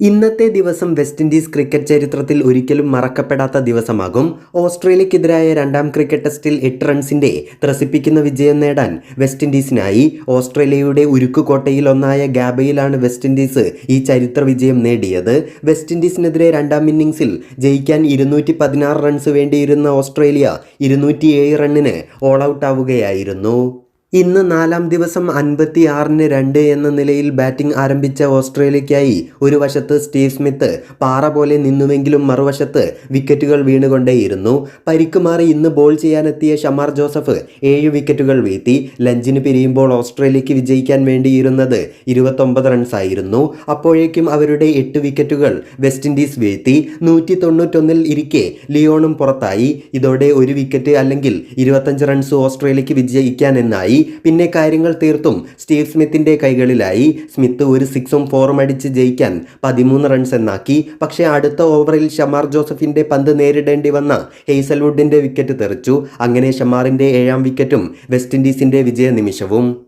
ഇന്നത്തെ ദിവസം west Indies cricket ചരിത്രത്തിൽ ഒരിക്കലും മറക്കപ്പെടാത്ത ദിവസമാകും. ഓസ്ട്രേലിയക്കെതിരായ രണ്ടാം ക്രിക്കറ്റ് ടെസ്റ്റിൽ എട്ട് റൺസിന്റെ ത്രസിപ്പിക്കുന്ന വിജയം നേടാൻ വെസ്റ്റ് ഇൻഡീസിനായി ഓസ്ട്രേലിയയുടെ ഉരുക്കുകോട്ടയിൽ ഒന്നായ ഗാബയിലാണ് വെസ്റ്റ് ഇൻഡീസ് ഈ ചരിത്ര വിജയം നേടിയത്. വെസ്റ്റ് ഇൻഡീസിനെതിരെ രണ്ടാം ഇന്നിംഗ്സിൽ ജയിക്കാൻ ഇരുന്നൂറ്റി പതിനാറ് റൺസ് വേണ്ടിയിരുന്ന ഓസ്ട്രേലിയ ഇരുന്നൂറ്റിയേഴ് റണ്ണിന് ഓൾ ഔട്ട് ആവുകയായിരുന്നു. ഇന്ന് നാലാം ദിവസം അൻപത്തി ആറിന് രണ്ട് എന്ന നിലയിൽ ബാറ്റിംഗ് ആരംഭിച്ച ഓസ്ട്രേലിയയ്ക്കായി ഒരു വശത്ത് സ്റ്റീവ് സ്മിത്ത് പാറ പോലെ നിന്നുവെങ്കിലും മറുവശത്ത് വിക്കറ്റുകൾ വീണുകൊണ്ടേയിരുന്നു. പരിക്ക് മാറി ഇന്ന് ബോൾ ചെയ്യാനെത്തിയ ഷമാർ ജോസഫ് ഏഴ് വിക്കറ്റുകൾ വീഴ്ത്തി. ലഞ്ചിന് പിരിയുമ്പോൾ ഓസ്ട്രേലിയക്ക് വിജയിക്കാൻ വേണ്ടിയിരുന്നത് ഇരുപത്തൊമ്പത് റൺസായിരുന്നു. അപ്പോഴേക്കും അവരുടെ എട്ട് വിക്കറ്റുകൾ വെസ്റ്റ് ഇൻഡീസ് വീഴ്ത്തി. നൂറ്റി തൊണ്ണൂറ്റൊന്നിൽ ഇരിക്കെ ലിയോണും പുറത്തായി. ഇതോടെ ഒരു വിക്കറ്റ് അല്ലെങ്കിൽ ഇരുപത്തഞ്ച് റൺസ് ഓസ്ട്രേലിയക്ക് വിജയിക്കാൻ എന്നായി പിന്നെ കാര്യങ്ങൾ തീർത്തും. സ്റ്റീവ് സ്മിത്തിന്റെ കൈകളിലായി സ്മിത്ത് ഒരു സിക്സും ഫോറും അടിച്ച് ജയിക്കാൻ പതിമൂന്ന് റൺസ് എന്നാക്കി. പക്ഷേ അടുത്ത ഓവറിൽ ഷമാർ ജോസഫിന്റെ പന്ത് നേരിടേണ്ടി വന്ന ഹെയ്സൽവുഡിന്റെ വിക്കറ്റ് തെറിച്ചു. അങ്ങനെ ഷമാറിന്റെ ഏഴാം വിക്കറ്റും വെസ്റ്റ് ഇൻഡീസിന്റെ വിജയ നിമിഷവും